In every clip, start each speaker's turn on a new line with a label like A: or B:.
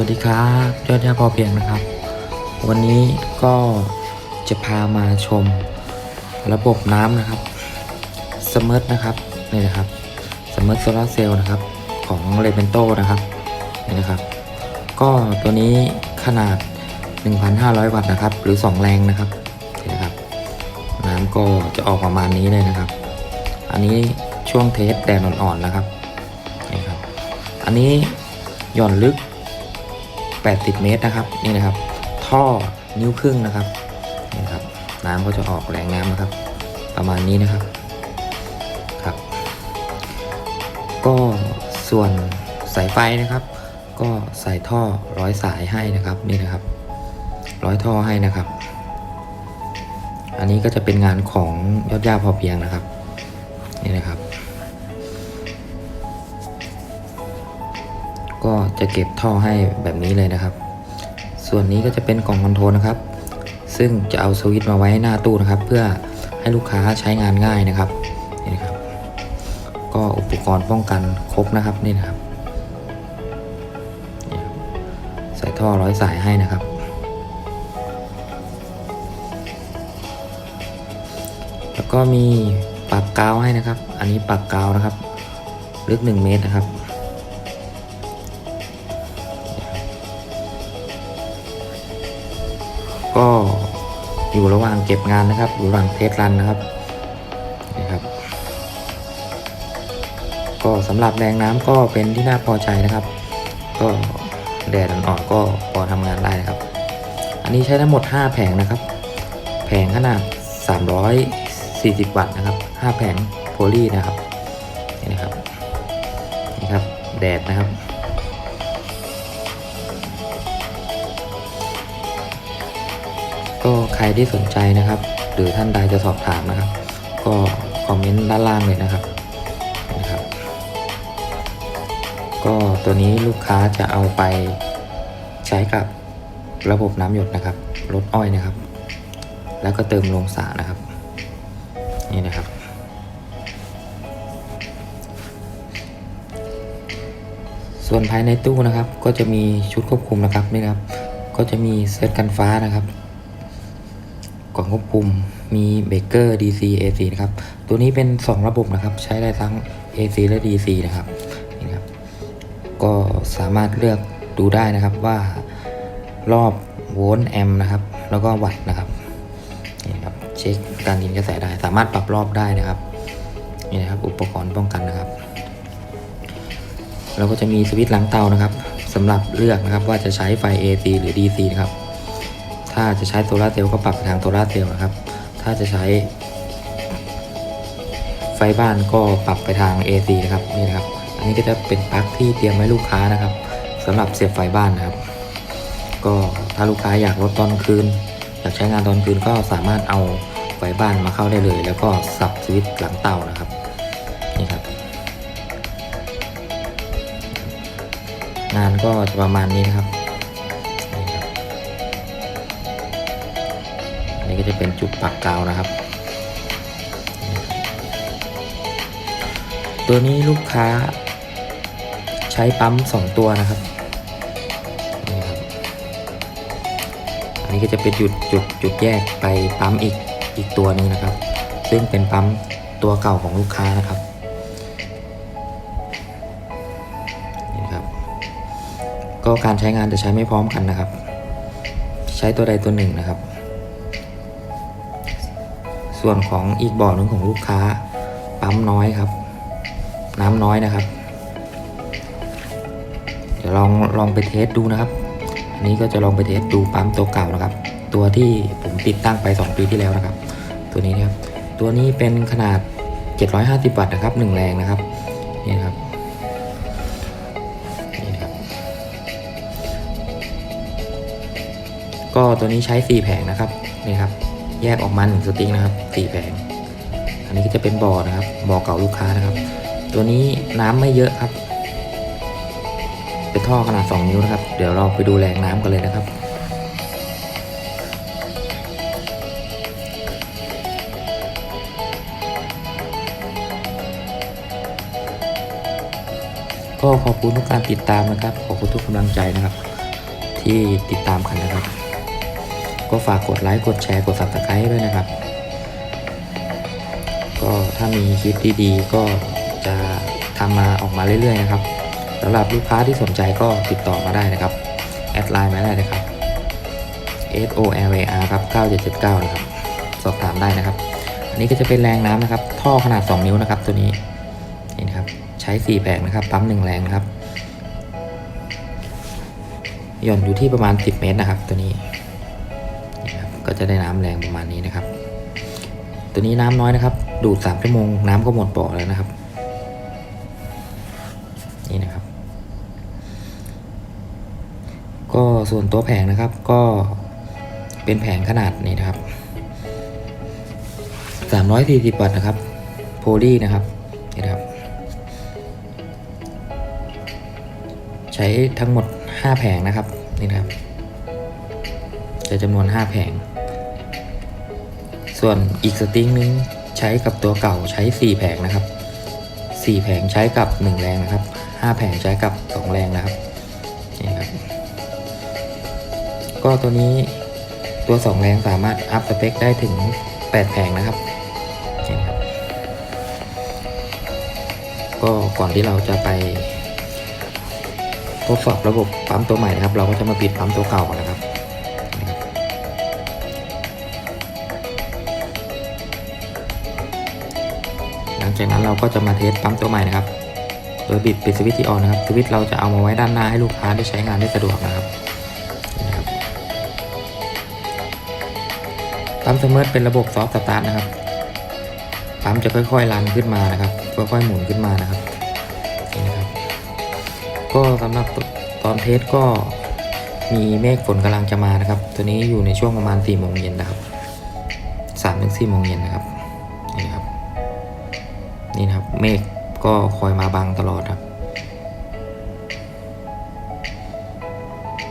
A: วัสดีครับยอดยาพอเพียงนะครับ วันนี้ก็จะพามาชมระบบน้ำนะครับสม r ร์ทนะครับนี่นะครับสม r ร์ทโซลาเซลล์นะครับของเลเ e นโตนะครับนี่นะครับ ก็ตัวนี้ขนาด 1,500 วัตต์นะครับ หรือ 2 แรงนะครับนี่นะครับ น้ำก็จะออกประมาณนี้เลยนะครับ อันนี้ช่วงเทสแดดอ่อนๆนะครับนี่ครับ อันนี้หย่อนลึก 80 เมตรนะครับนี่นะครับ ท่อนิ้วครึ่งนะครับนี่ครับ น้ำก็จะออกแรงน้ำนะครับ ประมาณนี้นะครับครับ ก็ส่วนสายไฟนะครับ ก็ใส่ท่อร้อยสายให้นะครับนี่นะครับ ร้อยท่อให้นะครับ อันนี้ก็จะเป็นงานของยอดย่าพอเพียงนะครับนี่นะครับ ก็จะเก็บท่อให้แบบนี้เลยนะครับ ส่วนนี้ก็จะเป็นกล่องคอนโทรลนะครับ ซึ่งจะเอาสวิตช์มาไว้หน้าตู้นะครับ เพื่อให้ลูกค้าใช้งานง่ายนะครับนี่นะครับ ก็อุปกรณ์ป้องกันครบนะครับนี่นะครับใส่ท่อร้อยสายให้นะครับ แล้วก็มีปักกาวให้นะครับ อันนี้ปักกาวนะครับ ลึก 1 เมตรนะครับ อยู่ระหว่างเก็บงานนะครับ อยู่ระหว่างเทสรันนะครับนะครับ ก็สำหรับแรงน้ำก็เป็นที่น่าพอใจนะครับ ก็แดดอ่อนๆก็พอทำงานได้นะครับ อันนี้ใช้ทั้งหมด 5 แผงนะครับ แผงขนาด 340 วัตต์นะครับ 5 แผงโพลีนะครับนี่นะครับนี่ครับแดดนะครับ ใครที่สนใจนะครับ หรือท่านใดจะสอบถามนะครับ ก็คอมเมนต์ด้านล่างเลยนะครับนะครับ ก็ตัวนี้ลูกค้าจะเอาไปใช้กับระบบน้ำหยดนะครับลดอ้อยนะครับ แล้วก็เติมลงสานะครับ นี่นะครับส่วนภายในตู้นะครับก็จะมีชุดควบคุมนะครับนี่นะครับ ก็จะมีเซตกันฟ้านะครับ กล่องควบคุมมีเบรกเกอร์ DC AC นะครับ ตัวนี้เป็น 2 ระบบนะครับ ใช้ได้ทั้ง AC และ DC นะครับนี่นะครับ ก็สามารถเลือกดูได้นะครับว่ารอบโวลต์แอมป์นะครับ แล้วก็วัตต์นะครับนี่นะครับ เช็คการยิงกระแสได้ สามารถปรับรอบได้นะครับนี่นะครับ อุปกรณ์ป้องกันนะครับ เราก็จะมีสวิตช์หล้างเตานะครับสำหรับเลือกนะครับว่าจะใช้ไฟ AC หรือ DC นะครับ ถ้าจะใช้โซลาเซลล์ก็ปรับไปทางโซลาเซลล์นะครับ ถ้าจะใช้ ไฟบ้านก็ปรับไปทาง AC นะครับนี่นะครับ อันนี้ก็จะเป็นปลั๊กที่เตรียมไว้ลูกค้านะครับสำหรับเสียบไฟบ้านนะครับ ก็ถ้าลูกค้าอยากลดตอนคืน อยากใช้งานตอนคืนก็สามารถเอาไฟบ้านมาเข้าได้เลย แล้วก็สับสวิตช์หลังเตานะครับนี่ครับ งานก็จะประมาณนี้นะครับ จะเป็นจุดปักกาวนะครับ ตัวนี้ลูกค้าใช้ปั๊ม 2 ตัวนะครับ อันนี้ก็จะเป็นจุดจุดจุดแยกไปปั๊มอีกอีกตัวนึงนะครับ ซึ่งเป็นปั๊มตัวเก่าของลูกค้านะครับนี่นะครับก็การใช้งานจะใช้ไม่พร้อมกันนะครับ ใช้ตัวใดตัวหนึ่งนะครับ ส่วนของอีกบ่อหนึ่งของลูกค้า ปั๊มน้อยครับ น้ำน้อยนะครับ เดี๋ยวลองลองไปเทสดูนะครับ อันนี้ก็จะลองไปเทสดูปั๊มตัวเก่านะครับ ตัวที่ผมติดตั้งไป 2 ปีที่แล้วนะครับ ตัวนี้นะครับ ตัวนี้เป็นขนาด 750 วัตต์นะครับ 1 แรงนะครับ นี่นครับนี่นครับก็ตัวนี้ใช้ 4 แผงนะครับ นี่ครับ แยกออกมา1สติ๊กนะครับ4แผง อันนี้ก็จะเป็นบ่อนะครับบ่อเก่าลูกค้านะครับ ตัวนี้น้ำไม่เยอะครับ เป็นท่อขนาด 2 นิ้วนะครับ เดี๋ยวเราไปดูแรงน้ำกันเลยนะครับก็ขอบคุณทุกการติดตามนะครับ ขอบคุณทุกกำลังใจนะครับ ที่ติดตามกันนะครับ ก็ฝากกดไลค์กดแชร์กด subscribe ด้วยนะครับ ก็ถ้ามีคลิปดีๆ ก็จะทำมาออกมาเรื่อยๆนะครับสำหรับลูกค้าที่สนใจก็ติดต่อมาได้นะครับ แอดไลน์มาได้นะครับ S O L A R ครับ 9779 นะครับ สอบถามได้นะครับ อันนี้ก็จะเป็นแรงน้ำนะครับ ท่อขนาด 2 นิ้วนะครับ ตัวนี้นี่นะครับ ใช้ 4 แผงนะครับ ปั๊ม 1 แรงนะครับ หย่อนอยู่ที่ประมาณ 10 เมตรนะครับ ตัวนี้ ก็จะได้น้ำแรงประมาณนี้นะครับ ตัวนี้น้ำน้อยนะครับ ดูด3ชั่วโมงน้ำก็หมดบ่อแล้วนะครับ นี่นะครับ ก็ส่วนตัวแผงนะครับก็เป็นแผงขนาดนี้นะครับ340วัตต์นะครับ โพลีนะครับนี่นะครับ ใช้ทั้งหมด 5 แผงนะครับ นี่นะครับ ใช้จำนวน 5 แผง ส่วนอีกสตริงนึงใช้กับตัวเก่าใช้ 4 แผงนะครับ 4 แผงใช้กับ 1 แรงนะครับ 5 แผงใช้กับ 2 แรงนะครับนี่ครับ ก็ตัวนี้ตัว 2 แรงสามารถอัพสเปคได้ถึง 8 แผงนะครับนี่นะครับ ก็ก่อนที่เราจะไปทดสอบระบบปั๊มตัวใหม่นะครับ เราก็จะมาปิดปั๊มตัวเก่าก่อนนะครับ จากนั้นเราก็จะมาเทสปั๊มตัวใหม่นะครับ โดยบิดปิดสวิตช์ที่ออนนะครับ สวิตช์เราจะเอามาไว้ด้านหน้าให้ลูกค้าได้ใช้งานได้สะดวกนะครับปั๊มสมิร์ทเป็นระบบซอฟต์สตาร์ทนะครับ ปั๊มจะค่อยๆรันขึ้นมานะครับ ค่อยๆหมุนขึ้นมานะครับนี่นะครับ ก็สำหรับตอนเทสก็มีเมฆฝนกำลังจะมานะครับ ตัวนี้อยู่ในช่วงประมาณ4โมงเย็นนะครับ3ถึง4โมงเย็นนะครับ นี่นะครับ เมฆก็คอยมาบังตลอดครับ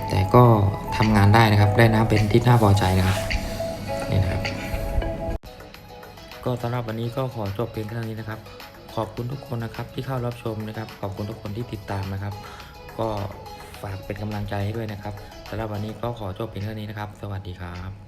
A: แต่ก็ทำงานได้นะครับ ได้น้ำเป็นที่น่าพอใจนะครับนี่นะครับ ก็สำหรับวันนี้ก็ขอจบเพียงเท่านี้นะครับ ขอบคุณทุกคนนะครับที่เข้ารับชมนะครับ ขอบคุณทุกคนที่ติดตามนะครับ ก็ฝากเป็นกำลังใจให้ด้วยนะครับสำหรับวันนี้ก็ขอจบเพียงเท่านี้นะครับ สวัสดีครับ